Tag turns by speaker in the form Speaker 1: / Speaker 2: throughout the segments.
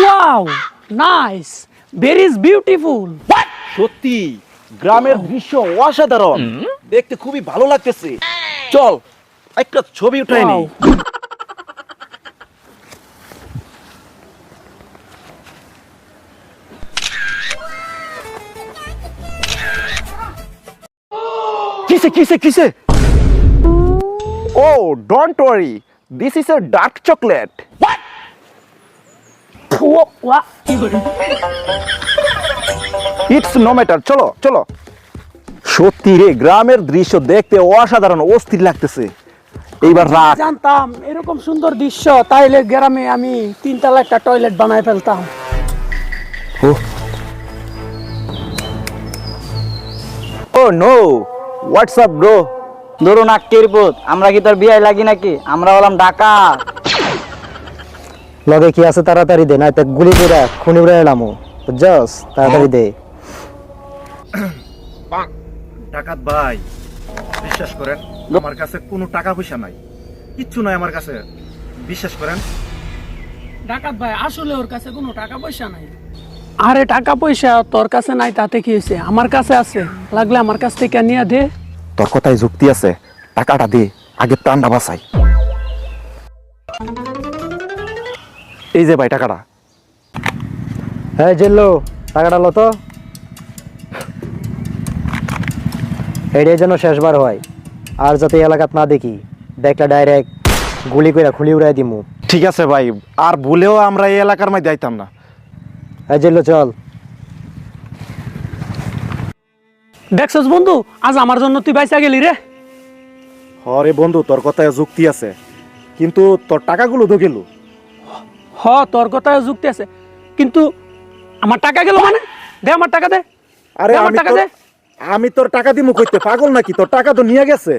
Speaker 1: Wow nice very is beautiful
Speaker 2: সত্যি গ্রামের দৃশ্য অসাধারণ। দেখতে খুবই ভালো লাগতেছে। চল একটা ছবি উঠাই নি কিসে কিসে কিসে? ও don't worry this is a dark chocolate it's no matter চলো চলো। সত্যি রে গ্রামের দৃশ্য দেখতে অসাধারণ অস্থির লাগতেছে। এইবার রাত।
Speaker 1: জানতাম এরকম সুন্দর দৃশ্য তাইলে গ্রামে আমি তিনতলা একটা টয়লেট বানায় ফেলতাম।
Speaker 2: ও। নো হোয়াটসঅ্যাপ ব্রো
Speaker 3: ধরুন আক্কির আমরা কি তোর বিয়ে লাগি নাকি? আমরা হলাম ডাকা
Speaker 4: লগে কি আছে তাড়াতাড়ি দে না নয়তো গুলি করে খুনি উড়ে এলাম বুঝছস তাড়াতাড়ি দে।
Speaker 5: ডাকাত ভাই বিশ্বাস করেন আমার কাছে কোনো টাকা পয়সা নাই। কিচ্ছু নাই আমার কাছে বিশ্বাস করেন।
Speaker 1: ডাকাত ভাই আসলে ওর কাছে কোনো টাকা পয়সা নাই। আরে টাকা পয়সা তোর কাছে নাই তাতে কি হয়েছে? আমার কাছে আছে লাগলে আমার কাছ থেকে নিয়ে দে।
Speaker 2: তোর কথায় যুক্তি আছে টাকাটা দে আগে প্রাণটা বাঁচাই। এই যে ভাই টাকাটা।
Speaker 4: হ্যাঁ জেল্লো টাকাটা লো তো। এটাই যেন শেষবার হয়। আর যাতে এলাকাত না দেখি দেখলে ডাইরেক্ট গুলি করে খুলি উড়াই দিমু।
Speaker 2: ঠিক আছে ভাই আর ভুলেও আমরা এই এলাকার মধ্যে যাইতাম না।
Speaker 4: হ্যাঁ জেল্লো চল।
Speaker 1: দেখছস বন্ধু আজ আমার জন্য তুই বাইসা গেলি রে।
Speaker 2: হরে বন্ধু তোর কথায় যুক্তি আছে। কিন্তু তোর টাকাগুলো তো গেল
Speaker 1: হ তোর কথা যুক্তি আছে। কিন্তু আমার টাকা গেল মানে? দে আমার টাকা দে।
Speaker 2: আরে
Speaker 1: আমার টাকা দে।
Speaker 2: আমি তোর টাকা দিমু কইতে পাগল নাকি? তোর টাকা তো নিয়ে গেছে।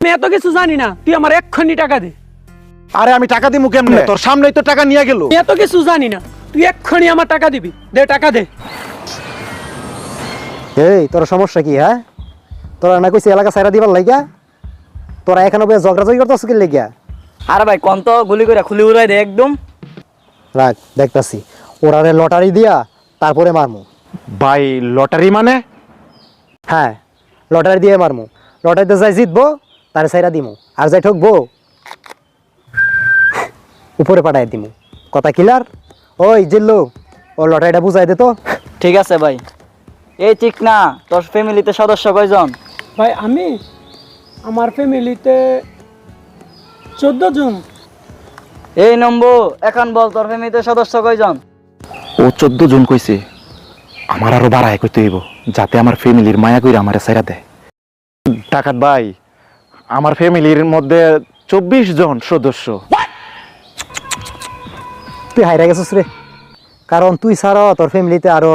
Speaker 1: আমি এত কিছু জানি না তুই আমার এক্ষুনি টাকা দে।
Speaker 2: আরে আমি টাকা দিমু কেমনে? তোর সামনেই তো টাকা নিয়ে গেল।
Speaker 1: এত কিছু জানি না তুই এক্ষুনি আমার টাকা দিবি। দে টাকা দে।
Speaker 4: এই তোর সমস্যা কি হ্যাঁ? তোরা না কইছি এলাকা সাইরা দিবার লাগিয়া তোরা এখানে বয়ে ঝগড়া ঝগড়া করতেছ কি লাগিয়া
Speaker 3: আরে ভাই কোন তো গুলি করে খুলি উড়াই দে একদম।
Speaker 4: রাখ দেখতাছি। ওরারে লটারি দিয়া তারপরে মারমু।
Speaker 2: ভাই লটারি মানে?
Speaker 4: হ্যাঁ লটারি দিয়ে মারমু। লটারিতে যাই জিতবো তারে সাইরা দিমু। আর যাই ঠকবো উপরে পাঠাই দিমু। কথা কিলার ওই জিল্লু ও লটারিটা বুঝাই দে তো।
Speaker 3: ঠিক আছে ভাই। এই ঠিক না তোর ফ্যামিলিতে সদস্য কয়জন?
Speaker 1: ভাই আমি? আমার ফ্যামিলিতে চোদ্দ জন।
Speaker 3: এই নম্বর এখন বল তোর ফ্যামিলিতে সদস্য কয়জন?
Speaker 2: ও চোদ্দ জন কইছে। আমার আরও বাড়ায় কইতে হইব যাতে আমার ফ্যামিলির মায়া কইরা আমারে সাইরা দেয়। ডাকাত ভাই আমার ফ্যামিলির মধ্যে চব্বিশ জন সদস্য।
Speaker 4: তুই হাইরা গেছিস রে। কারণ তুই ছাড়াও তোর ফ্যামিলিতে আরও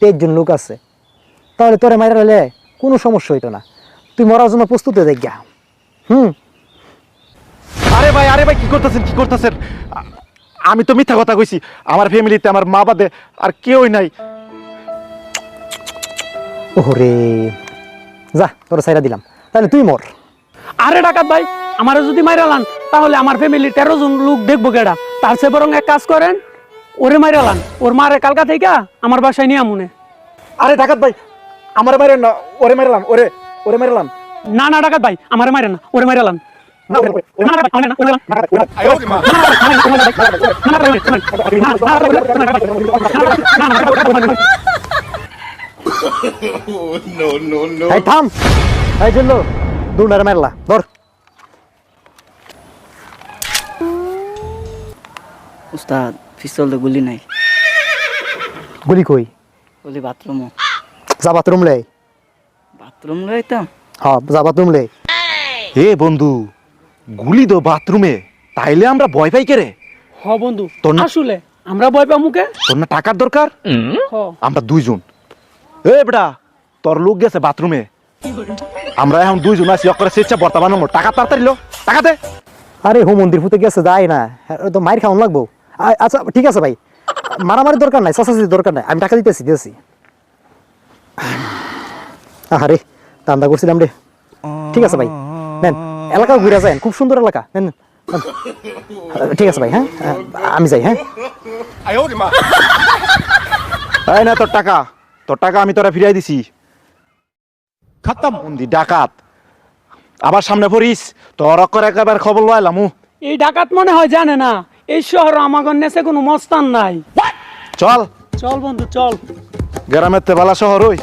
Speaker 4: তেইশ জন লোক আছে। তাহলে তোরে মাইরা হলে কোনো সমস্যা হইতো না। তুই মরার জন্য প্রস্তুত হয়ে দেখ গিয়া। হুম?
Speaker 2: আরে ভাই আরে ভাই কি করতেছেন কি করতেছেন? আমি তো মিথ্যা কথা কইছি। আমার ফ্যামিলিতে আমার মা বাদে আর কেউই নাই।
Speaker 4: ওরে যা তোর সাইরা দিলাম। তাহলে তুই মর।
Speaker 1: আরে ডাকাত ভাই আমারও যদি মাইরালান তাহলে আমার ফ্যামিলি তেরো জন লোক দেখব কেডা? তার চেয়ে বরং এক কাজ করেন ওরে মাইরালান ওর মারে কালকা থেকে আমার বাসায় নিয়ে আমুনে।
Speaker 2: আরে ডাকাত ভাই আমার মারেন না ওরে মারলাম ওরে ওরে মারলাম
Speaker 1: না না ডাকাত ভাই আমারে মারে না ওরে মাইরালান
Speaker 3: পিস্তল তো গুলি নাই
Speaker 4: গুলি কই
Speaker 3: গুলি বাথরুমও
Speaker 4: যা বাথরুম লে
Speaker 3: বাথরুম লইতাম
Speaker 4: হ্যাঁ যা বাথরুম লে
Speaker 2: হে বন্ধু গুলি দো বাথরুমে তাইলে আমরা ভয় পাই কে রে
Speaker 1: হ বন্ধু
Speaker 2: তোর না-
Speaker 1: আসলে আমরা ভয় পাবো মুখে
Speaker 2: তোর না টাকার দরকার?
Speaker 1: হ।
Speaker 2: আমরা দুইজন। এ বেটা তোর লোক গেছে বাথরুমে। আমরা এখন দুইজন আছি অকরে স্বেচ্ছা বর্তমান টাকা তাড়াতাড়ি লো টাকা দে।
Speaker 4: আরে হো মন্দির ফুতে গেছে যাই না। হ্যাঁ, ও তো মাইর খাওয়ান লাগবো। আ- আচ্ছা ঠিক আছে ভাই। মারামারি দরকার নাই চাচাচি দরকার নাই। আমি টাকা দিতেছি দিতেছি। আহারে দান্দা করছিলাম রে। ঠিক আছে ভাই। নেন এলাকা ঘুরে যায় খুব সুন্দর এলাকা নেন। ঠিক আছে ভাই হ্যাঁ? আমি যাই হ্যাঁ?
Speaker 2: না তোর টাকা তোর টাকা আমি তোরা ফিরাই দিছি। খাতাম। ডাকাত। আবার সামনে পড়িস তোর করে একবার খবর লাইলামু
Speaker 1: এই ডাকাত মনে হয় জানে না এই শহর আমাগর নেছে কোনো মস্তান নাই।
Speaker 2: চল।
Speaker 1: চল বন্ধু চল।
Speaker 2: গ্রামের তে বালা শহর ওই।